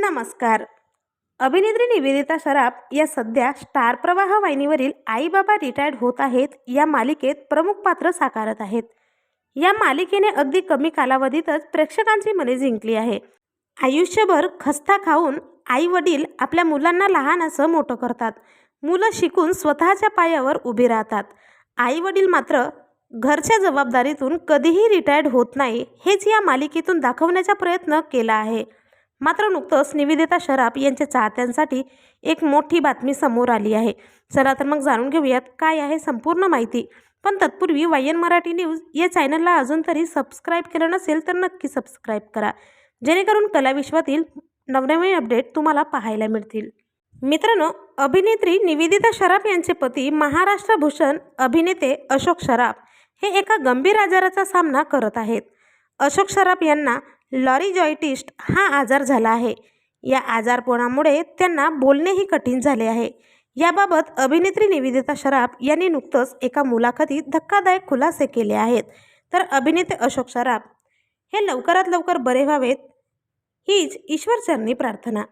नमस्कार. अभिनेत्री निवेदिता सराफ या सध्या स्टार प्रवाह वाहिनीवरील आई बाबा रिटायर्ड होत आहेत या मालिकेत प्रमुख पात्र साकारत आहेत. या मालिकेने अगदी कमी कालावधीतच प्रेक्षकांची मने जिंकली आहे. आयुष्यभर खस्ता खाऊन आई वडील आपल्या मुलांना लहान असं मोठं करतात. मुलं शिकून स्वतःच्या पायावर उभी राहतात. आई वडील मात्र घरच्या जबाबदारीतून कधीही रिटायर्ड होत नाही हेच या मालिकेतून दाखवण्याचा प्रयत्न केला आहे. मात्र नुकतंच निवेदिता शराफ यांच्या चाहत्यांसाठी एक मोठी बातमी समोर आली आहे. चला तर मग जाणून घेऊयात काय आहे संपूर्ण माहिती. पण तत्पूर्वी वाय एन मराठी न्यूज या चॅनलला अजून तरी सबस्क्राईब केलं नसेल तर नक्की सबस्क्राईब करा. जेणेकरून कलाविश्वातील नवनवीन अपडेट तुम्हाला पाहायला मिळतील. मित्रांनो अभिनेत्री निवेदिता शराफ यांचे पती महाराष्ट्र भूषण अभिनेते अशोक शराफ हे एका गंभीर आजाराचा सामना करत आहेत. अशोक शराफ यांना लॉरीजॉयटिस्ट हा आजार झाला आहे. या आजारपणामुळे त्यांना बोलणेही कठीण झाले आहे. याबाबत अभिनेत्री निवेदिता शराफ यांनी नुकतंच एका मुलाखतीत धक्कादायक खुलासे केले आहेत. तर अभिनेते अशोक सराफ हे लवकरात लवकर बरे व्हावेत हीच ईश्वरचरणी प्रार्थना.